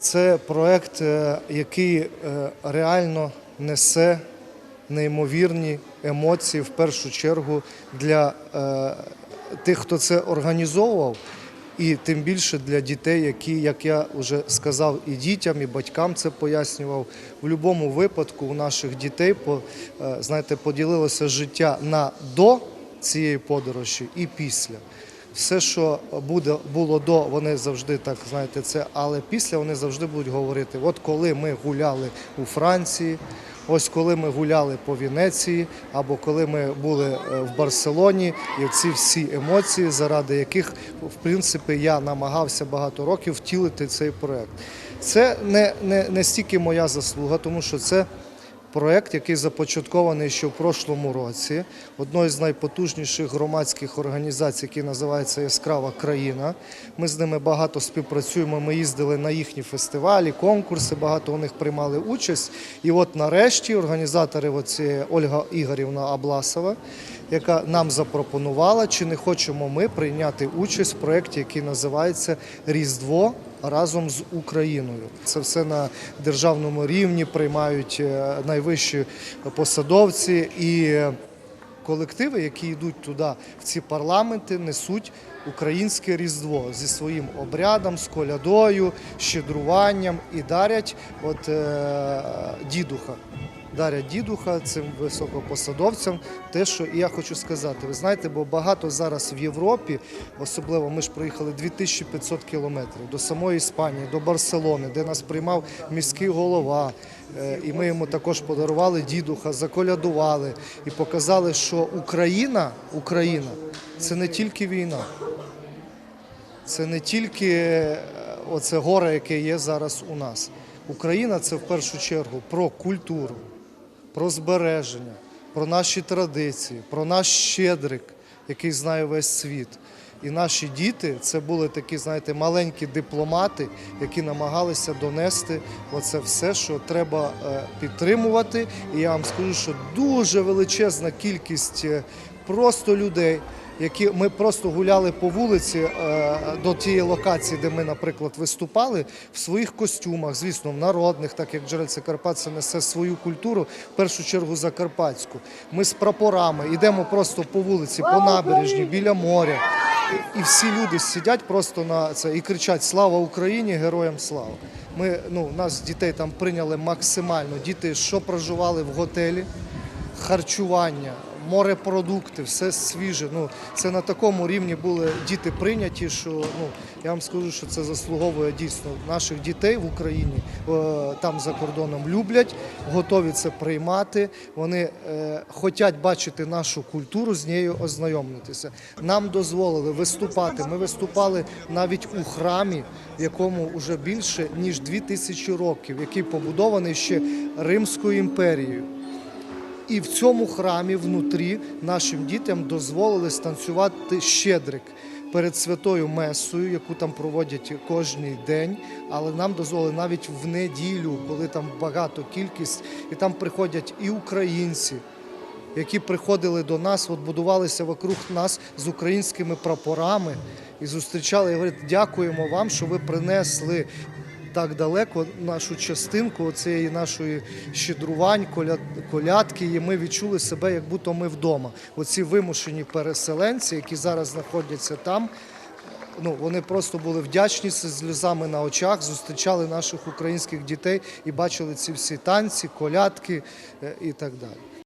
Це проект, е, який е, реально несе неймовірні емоції в першу чергу для е, тих, хто це організовував, і тим більше для дітей, які, як я вже сказав, і дітям, і батькам це пояснював. В будь-якому випадку у наших дітей знаєте, поділилося життя на до цієї подорожі і після. Все, що буде було до, вони завжди так знаєте це, але після вони завжди будуть говорити: от коли ми гуляли у Франції, ось коли ми гуляли по Венеції, або коли ми були е, в Барселоні, і ці всі емоції, заради яких в принципі я намагався багато років втілити цей проект. Це не, не, не стільки моя заслуга, тому що це. Проект, який започаткований ще в прошлому році, одної з найпотужніших громадських організацій, який називається Яскрава країна. Ми з ними багато співпрацюємо. Ми їздили на їхні фестивалі, конкурси, багато у них приймали участь. І от нарешті організатори оці Ольга Ігорівна Абласова, яка нам запропонувала, чи не хочемо ми прийняти участь в проєкті, який називається Різдво разом з Україною. Це все на державному рівні приймають е, найвищі посадовці і колективи, які йдуть туди в ці парламенти, несуть українське різдво зі своїм обрядом, з колядою, щедруванням і дарять от е, дідуха. Дарять дідуха цим високопосадовцям. Те, що і я хочу сказати, ви знаєте, бо багато зараз в Європі, особливо ми ж проїхали 2500 кілометрів до самої Іспанії, до Барселони, де нас приймав міський голова. Е, І ми йому також подарували дідуха, заколядували і показали, що Україна, Україна це не тільки війна. Це не тільки е, оце горе, яке є зараз у нас. Україна це в першу чергу про культуру, про збереження, про наші традиції, про наш щедрик, який знає весь світ. І наші діти це були такі, знаєте, маленькі дипломати, які намагалися донести оце все, що треба е, підтримувати. І я вам скажу, що дуже величезна кількість е, просто людей, які ми просто гуляли по вулиці е, до тієї локації, де ми, наприклад, виступали в своїх костюмах, звісно, в народних, так як джерельце Карпат це несе свою культуру, в першу чергу закарпатську. Ми з прапорами йдемо просто по вулиці, по набережні, біля моря. І всі люди сидять просто на це і кричать Слава Україні! Героям слава! Ми ну нас дітей там прийняли максимально. Діти, що проживали в готелі, харчування, морепродукти, все свіже. Ну це на такому рівні були діти прийняті, що ну я вам скажу, що це заслуговує дійсно наших дітей в Україні е, там за кордоном люблять, готові це приймати. Вони е, хочуть бачити нашу культуру, з нею ознайомитися. Нам дозволили виступати. Ми виступали навіть у храмі, якому вже більше ніж дві тисячі років, який побудований ще Римською імперією. І в цьому храмі внутрі нашим дітям дозволили станцювати щедрик перед святою месою, яку там проводять кожен день. Але нам дозволили навіть в неділю, коли там багато кількість, і там приходять і українці, які приходили до нас, от будувалися вокруг нас з українськими прапорами і зустрічали. І говорять, дякуємо вам, що ви принесли так далеко нашу частинку цієї нашої щедрувань, коля- колядки, і ми відчули себе, як будто ми вдома. Оці вимушені переселенці, які зараз знаходяться там. Ну, вони просто були вдячні зі сльозами на очах, зустрічали наших українських дітей і бачили ці всі танці, колядки е, і так далі.